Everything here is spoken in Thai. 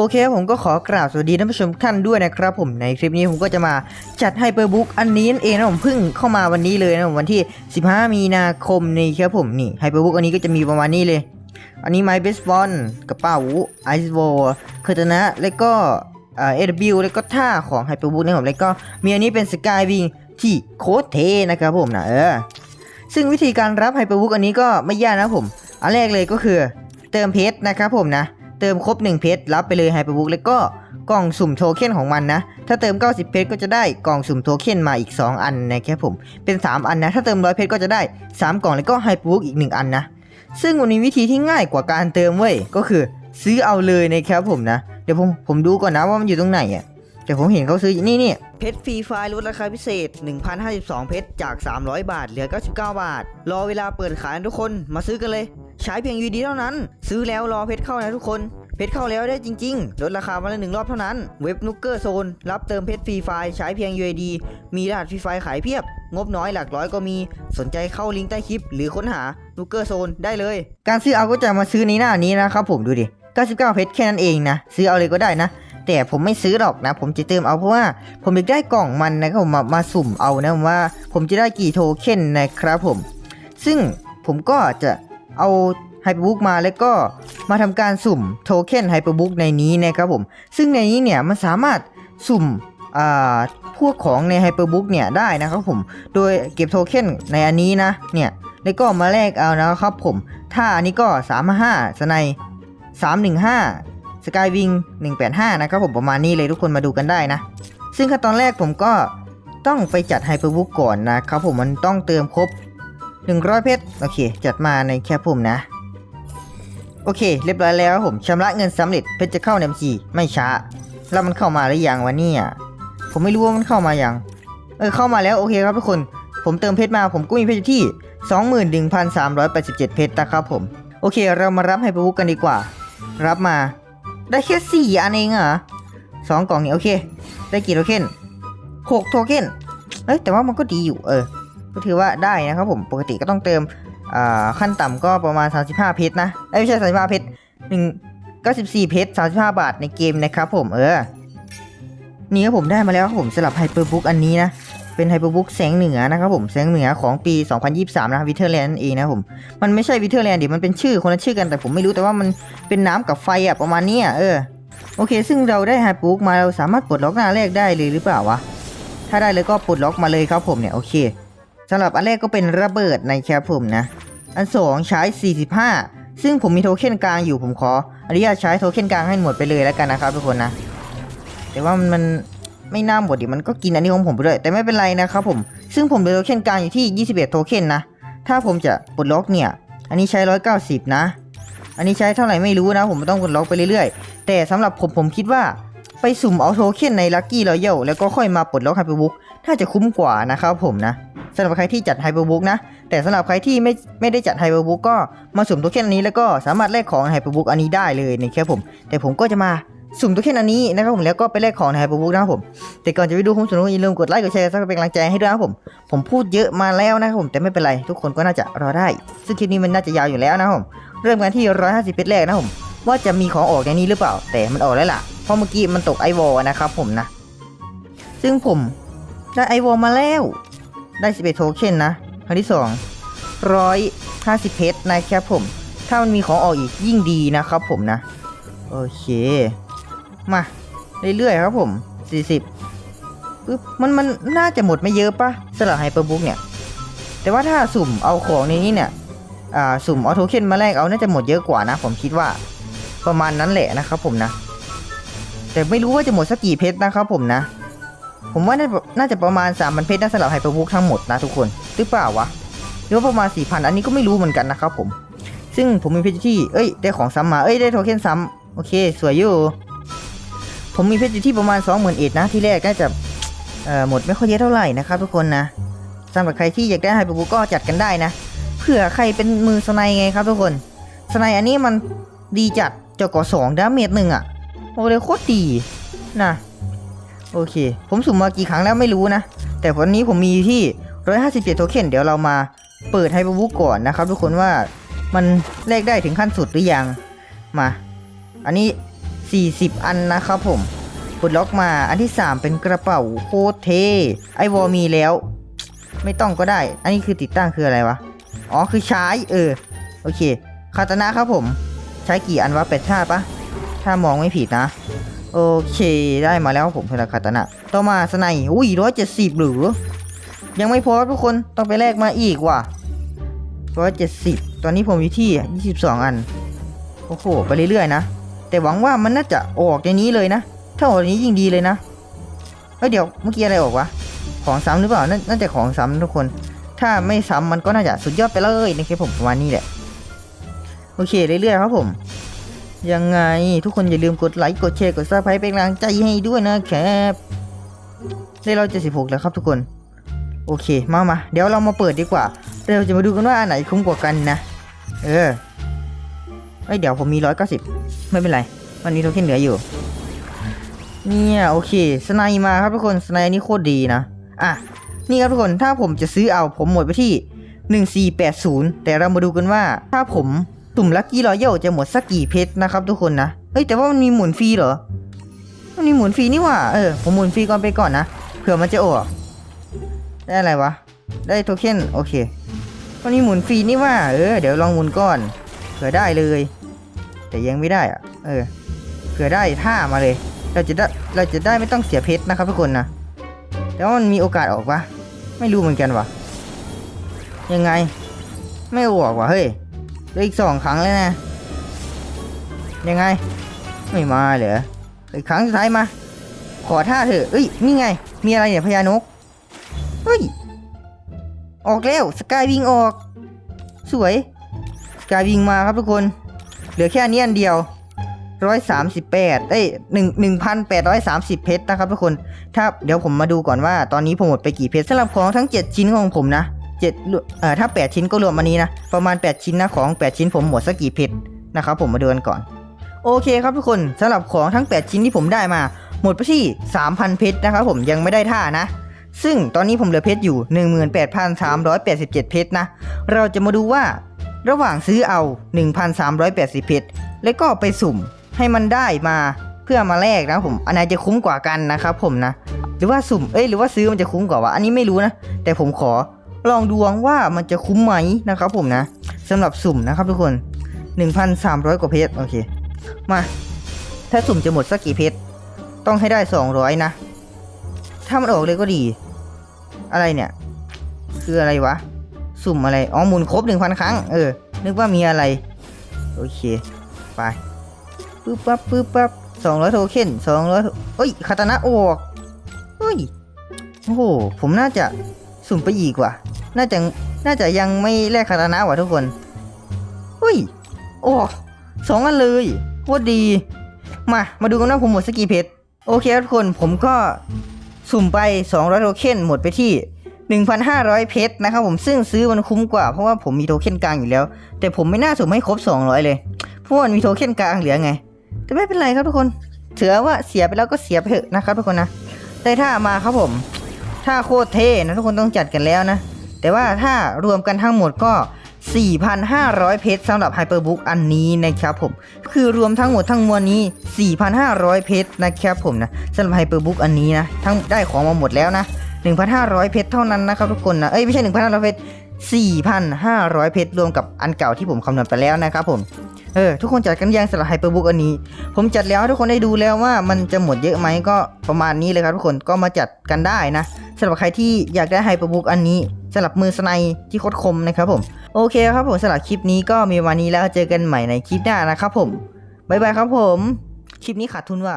โอเคผมก็ขอกราบสวัสดีท่านผู้ชมท่านด้วยนะครับผมในคลิปนี้ผมก็จะมาจัดไฮเปอร์บุ๊กอันนี้นั่นเองนะผมเพิ่งเข้ามาวันนี้เลยนะผมวันที่ 15 มีนาคมนี่ครับผมนี่ไฮเปอร์บุ๊กอันนี้ก็จะมีประมาณนี้เลย อันนี้ไม้เบสบอลกระเป๋าไอซ์โวเคอร์ตนะแล้วก็เอ่อบิแล้วก็ท่าของไฮเปอร์บุ๊กนะผมแล้วก็มีอันนี้เป็นสกายวิงที่โคตรเทนะครับผมนะเออซึ่งวิธีการรับไฮเปอร์บุ๊กอันนี้ก็ไม่ยากนะผม อันแรกเลยก็คือเติมเพชรนะครับผมนะ เติมครบ 1 เพชรรับไปเลยไฮเปอร์บุ๊กแล้วก็กล่องสุ่มโทเค็นของมันนะ ถ้าเติม 90 เพชรก็จะได้กล่องสุ่มโทเค็นมาอีก 2 อันนะครับผม เป็น 3 อันนะ ถ้าเติม 100 เพชรก็จะได้ 3 กล่องแล้วก็ไฮเปอร์บุ๊กอีก 1 อันนะ ซึ่งวันนี้วิธีที่ง่ายกว่าการเติมเว้ย ก็คือซื้อเอาเลยนะครับผมนะ เดี๋ยวผมผมดูก่อนนะว่ามันอยู่ตรงไหนอะแต่ผมเห็นเขาซื้อนี่นี่เพชรฟรีไฟล์ลดราคาพิเศษ 1,052 เพชรจาก 300 บาท เหลือ 99 บาท รอเวลาเปิดขายทุกคนมาซื้อกันเลย ใช้เพียง UD เท่านั้น ซื้อแล้วรอเพชรเข้านะทุกคน เพชรเข้าแล้วได้จริงๆ ลดราคามาละหนึ่งรอบเท่านั้น เว็บนุกเกอร์โซน รับเติมเพชรฟรีไฟล์ใช้เพียง UID มีรหัสฟรีไฟล์ขายเพียบ งบน้อยหลักร้อยก็มี สนใจเข้าลิงก์ใต้คลิป หรือค้นหานุกเกอร์โซนได้เลย การซื้อเอาก็จะมาซื้อในหน้านี้นะครับผมดูดิ 99 เพชรแค่นั้นเองนะ ซื้อเอาเลยก็ได้นะแต่ผมไม่ซื้อหรอกนะ ผมจะเติมเอาเพราะว่าผมอยากได้กล่องมันนะครับผมมามาสุ่มเอานะว่า ผมจะได้กี่โทเค็นนะครับผม ซึ่งผมก็จะ เอาไฮเปอร์บุ๊กมาแล้วก็มาทำการสุ่มโทเค็นไฮเปอร์บุ๊กในนี้นะครับผม ซึ่งในนี้เนี่ยมันสามารถสุ่มพวกของในไฮเปอร์บุ๊กเนี่ยได้นะครับผม โดยเก็บโทเค็นในอันนี้นะเนี่ยแล้วก็มาแลกเอานะครับผม ถ้าอันนี้ก็355สไน315 สกายวิง185 นะครับผมประมาณนี้เลยทุกคนมาดูกันได้นะ ซึ่งขั้นตอนแรกผมก็ต้องไปจัดไฮเปอร์บุ๊กก่อนนะครับผมมันต้องเติมครบ 100 เพชรโอเค จัดมาในแคปผมนะ โอเค เรียบร้อยแล้วผมชำระเงินสำเร็จเพชรจะเข้าในบัญชีไม่ช้า แล้วมันเข้ามาหรือยังวะเนี่ยผมไม่รู้ว่ามันเข้ามายังเออเข้ามาแล้วโอเคครับทุกคน ผมเติมเพชรมาผมก็มีเพชรอยู่ที่ 21,387 เพชรนะครับผม โอเค เรามารับไฮเปอร์บุ๊กกันดีกว่า รับมา ได้แค่สี่อันเองเหรอสองกล่องนี่โอเค ได้กี่โทเค็นหกโทเค็นเอ้ยแต่ว่ามันก็ดีอยู่เออ ก็ถือว่าได้นะครับผมปกติก็ต้องเติมขั้นต่ำก็ประมาณ 35 เพชรนะไม่ใช่ 35 เพชรหนึ่ง94 เพชร 35 บาทในเกมนะครับผมเออ นี่ครับผมได้มาแล้วครับผมสำหรับไฮเปอร์บุ๊กอันนี้นะ เป็นไฮเปอร์บุ๊กแสงเหนือนะครับผมแสงเหนือของปี 2023 นะวิเทอร์แลนด์เองนะผมมันไม่ใช่วิเทอร์แลนด์ดิมันเป็นชื่อคนละชื่อกันแต่ผมไม่รู้แต่ว่ามันเป็นน้ำกับไฟอะประมาณนี้เออโอเค ซึ่งเราได้ไฮเปอร์บุ๊กมาเราสามารถปลดล็อกหน้าแรกได้เลยหรือเปล่าวะถ้าได้เลยก็ปลดล็อกมาเลยครับผมเนี่ยโอเค สำหรับอันแรกก็เป็นระเบิดในแคปผมนะ อันสองใช้ 45 ซึ่งผมมีโทเค็นกลางอยู่ผมขออนุญาตใช้โทเค็นกลางให้หมดไปเลยแล้วกันนะครับทุกคนนะ แต่ว่ามันมันไม่น่าหมดดิมันก็กินอันนี้ของผมไปด้วย แต่ไม่เป็นไรนะครับผม ซึ่งผมเหลือโทเค็นกลางอยู่ที่ 21 โทเค็นนะ ถ้าผมจะปลดล็อกเนี่ย อันนี้ใช้ 190 นะ อันนี้ใช้เท่าไหร่ไม่รู้นะ ผมต้องปลดล็อกไปเรื่อยๆ แต่สำหรับผมผมคิดว่าไปสุ่มเอาโทเค็นในลัคกี้รอยัลแล้วก็ค่อยมาปลดล็อกไฮเปอร์บุ๊กน่าจะคุ้มกว่านะครับผมนะ สำหรับใครที่จัดไฮเปอร์บุ๊กนะ แต่สำหรับใครที่ไม่ไม่ได้จัดไฮเปอร์บุ๊กก็มาสุ่มตัวเค็นอันนี้แล้วก็สามารถแลกของไฮเปอร์บุ๊กอันนี้ได้เลยนะครับผม แต่ผมก็จะมาสุ่มตัวเค็นอันนี้นะครับผมแล้วก็ไปแลกของในไฮเปอร์บุ๊กนะครับผม แต่ก่อนจะไปดูผมสุ่มอย่าลืมกดไลค์กดแชร์ซับเป็นกำลังใจให้ด้วยนะครับผม ผมพูดเยอะมาแล้วนะครับผมแต่ไม่เป็นไรทุกคนก็น่าจะรอได้ ซึ่งคลิปนี้มันน่าจะยาวอยู่แล้วนะครับผม เริ่มกันที่ 150เพชรแรกนะครับผมว่าจะมีของออกในนี้หรือเปล่า แต่มันออกแล้วล่ะ เพราะเมื่อกี้มันตกไอวอลนะครับผมนะ ซึ่งผมได้ไอวอลมาแล้ว ได้ 11 โทเค็นนะครั้งที่ 2 150 เพชรนะครับผม ถ้ามันมีของออกอีกยิ่งดีนะครับผมนะ โอเค มา เรื่อยๆครับผม 40ปึ๊บมันมันน่าจะหมดไม่เยอะปะสำหรับไฮเปอร์บุ๊กเนี่ย แต่ว่าถ้าสุ่มเอาของในนี้เนี่ยอ่าสุ่มเอาโทเค็นมาแลกเอาน่าจะหมดเยอะกว่านะ ผมคิดว่าประมาณนั้นแหละนะครับผมนะ แต่ไม่รู้ว่าจะหมดสักกี่เพชรนะครับผมนะ ผมว่าน่าจะประมาณ 3 0 0 0 เพชรนะสำหรับไฮเปอร์บุ๊กทั้งหมดนะทุกคนหรือเปล่าวะหรือว่าประมาณ 4,000 อันนี้ก็ไม่รู้เหมือนกันนะครับผม ซึ่งผมมีเพชรที่ เอ้ย ได้ของซ้ำมา เอ้ย ได้โทเค็นซ้ำโอเค สวยอยู่ ผมมีเพชรอยู่ที่ประมาณ 20,000เอ็ดนะ ที่แรกน่าจะเอ่อหมดไม่ค่อยเยอะเท่าไหร่นะครับทุกคนนะสำหรับใครที่อยากได้ไฮเปอร์บุ๊กก็จัดกันได้นะ เผื่อใครเป็นมือสไนไงครับทุกคน สไนอันนี้มันดีจัดเจาะก่อสองดาเมจหนึ่งอะโอ้เลยโคตรดีนะ โอเค ผมสุ่มมากี่ครั้งแล้วไม่รู้นะ แต่วันนี้ผมมีที่ 157 โทเค็นเดี๋ยวเรามาเปิดไฮเปอร์บุ๊กก่อนนะครับ ทุกคนว่ามันแลกได้ถึงขั้นสุดหรือยัง มา อันนี้ 40 อันนะครับผมปลดล็อกมาอันที่ 3 เป็นกระเป๋าโคตรเทไอวอมีแล้ว ไม่ต้องก็ได้ อันนี้คือติดตั้งคืออะไรวะ อ๋อคือใช้เออ โอเคคาตานะครับผม ใช้กี่อันวะเป็ดชาติปะถ้ามองไม่ผิดนะ โอเคได้มาแล้วผมสำหรับคาตานะต่อมาสไนอุ้ยร้อยเจ็ดสิบหรือ ยังไม่พอครับทุกคนต้องไปแลกมาอีกว่ะร้อยเจ็ดสิบตอนนี้ผมอยู่ที่ยี่สิบสองอัน โอ้โห ไปเรื่อยๆนะ แต่หวังว่ามันน่าจะออกในนี้เลยนะ ถ้าออกในนี้ยิ่งดีเลยนะเฮ้ยเดี๋ยวเมื่อกี้อะไรออกวะ ของซ้ำหรือเปล่านาน่าจะของซ้ำทุกคน ถ้าไม่ซ้ำมันก็น่าจะสุดยอดไปเลยนะครับผมประมาณนี้แหละ โอเคเรื่อยๆครับผม ยังไงทุกคนอย่าลืมกดไลค์กดแชร์กดซับสไครป์เป็นกำลังใจให้ด้วยนะครับได้เราจะสิบหกแล้วครับทุกคน โอเคมามาเดี๋ยวเรามาเปิดดีกว่าเราจะมาดูกันว่าอันไหนคุ้มกว่ากันนะ เออเอ้ยเดี๋ยวผมมีร้อยเก้าสิบไม่เป็นไร มันมีโทเค็นเหลืออยู่ เนี่ยโอเคสไนมาครับทุกคนสไนนี่โคตรดีนะอะนี่ครับทุกคนถ้าผมจะซื้อเอาผมหมดไปที่ 1480 แต่เรามาดูกันว่าถ้าผม ตุ่มลักกี้รอยัลจะหมดสักกี่เพชรนะครับทุกคนนะเฮ้ยแต่ว่ามันมีหมุนฟรีเหรอมันมีหมุนฟรีนี่ว่าเออผมหมุนฟรีก่อนไปก่อนนะเผื่อมันจะออกได้อะไรวะ ได้โทเค็นโอเคมันมีหมุนฟรีนี่ว่าเออเดี๋ยวลองหมุนก่อนเผื่อได้เลย แต่ยังไม่ได้อะเออเผื่อได้ท่ามาเลย เราจะได้เราจะได้ไม่ต้องเสียเพชรนะครับทุกคนนะแต่ว่ามันมีโอกาสออกปะไม่รู้เหมือนกันวะยังไง ไม่ออกวะเฮ้ย เหลืออีกสองครั้งแล้วนะ ยังไง ไม่มาเหรออีกครั้งสุดท้ายมา ขอท่าเถอะเอ้ยนี่ไง มีอะไรเนี่ยพญานกเฮ้ย ออกแล้วสกายวิงออก สวยสกายวิงมาครับทุกคน เหลือแค่อันนี้อันเดียวร้อยสามสิบแปดเอ้ยหนึ่งหนึ่งพันแปดร้อยสามสิบเพชรนะครับทุกคน ถ้าเดี๋ยวผมมาดูก่อนว่าตอนนี้ผมหมดไปกี่เพชรสำหรับของทั้ง7ชิ้นของผมนะ เจ็ดเอ่อถ้า 8 ชิ้นก็รวมอันนี้นะ ประมาณ 8 ชิ้นนะของ 8 ชิ้นผมหมดสักกี่เพชรนะครับผมมาดูกันก่อน โอเคครับทุกคนสำหรับของทั้ง 8 ชิ้นที่ผมได้มา หมดไปที่ 3,000 เพชรนะครับผมยังไม่ได้ท่านะ ซึ่งตอนนี้ผมเหลือเพชรอยู่ 18,387 เพชรนะ เราจะมาดูว่าระหว่างซื้อเอา 1,380 เพชรแล้วก็ไปสุ่มให้มันได้มาเพื่อมาแลกนะผมอันไหนจะคุ้มกว่ากันนะครับผมนะ หรือว่าสุ่มเอ้ยหรือว่าซื้อมันจะคุ้มกว่าวะอันนี้ไม่รู้นะ แต่ผมขอ ลองดวงว่ามันจะคุ้มไหมนะครับผมนะสำหรับสุ่มนะครับทุกคน 1,300 กว่าเพชรโอเค มา ถ้าสุ่มจะหมดสักกี่เพชรต้องให้ได้ 200 นะ ถ้ามันออกเลยก็ดี อะไรเนี่ย คืออะไรวะ สุ่มอะไรอ๋อหมุนครบ 1,000 ครั้ง เออ นึกว่ามีอะไร โอเค ไปปึ๊บปั๊บปึ๊บปั๊บสองร้อยโทเค็นสองร้อยเอ้ยคาตานะออกเฮ้ย โอ้โห ผมน่าจะ สุ่มไปอีกว่ะ น่าจะ น่าจะยังไม่แลกคาตานะว่ะทุกคนเฮ้ย โอ้สองอันเลยโคตรดี มา มาดูกันว่าผมหมดสกกี่เพชร โอเคทุกคนผมก็สุ่มไป 200 โทเค็นหมดไปที่ 1,500 เพชรนะครับผมซึ่งซื้อมันคุ้มกว่าเพราะว่าผมมีโทเค็นกลางอยู่แล้ว แต่ผมไม่น่าสุ่มให้ครบ 200 เลย เพราะว่ามันมีโทเค็นกลางเหลือไง แต่ไม่เป็นไรครับทุกคนถือว่าเสียไปแล้วก็เสียไปเถอะนะครับทุกคนนะได้ท่ามาครับผม ถ้าโคตรเท่นะทุกคนต้องจัดกันแล้วนะ แต่ว่าถ้ารวมกันทั้งหมดก็ 4,500 เพชรสำหรับไฮเปอร์บุ๊กอันนี้นะครับผม คือรวมทั้งหมดทั้งมวลนี้ 4,500 เพชรนะครับผมนะสำหรับไฮเปอร์บุ๊กอันนี้นะ ทั้งได้ของมาหมดแล้วนะ 1,500 เพชรเท่านั้นนะครับทุกคนนะ เอ้ยไม่ใช่ 1,500 เพชร 4,500 เพชรรวมกับอันเก่าที่ผมคำนวณไปแล้วนะครับผม เออ ทุกคนจัดกันยังสำหรับไฮเปอร์บุ๊กอันนี้ ผมจัดแล้วทุกคนได้ดูแล้วว่ามันจะหมดเยอะไหมก็ประมาณนี้เลยครับทุกคนก็มาจัดกันได้นะสำหรับใครที่อยากได้ไฮเปอร์บุ๊กอันนี้สำหรับมือสไนที่โคตรคมนะครับผม โอเคครับผมสำหรับคลิปนี้ก็มีวันนี้แล้วเจอกันใหม่ในคลิปหน้านะครับผมบ๊ายบายครับผม คลิปนี้ขาดทุนว่ะ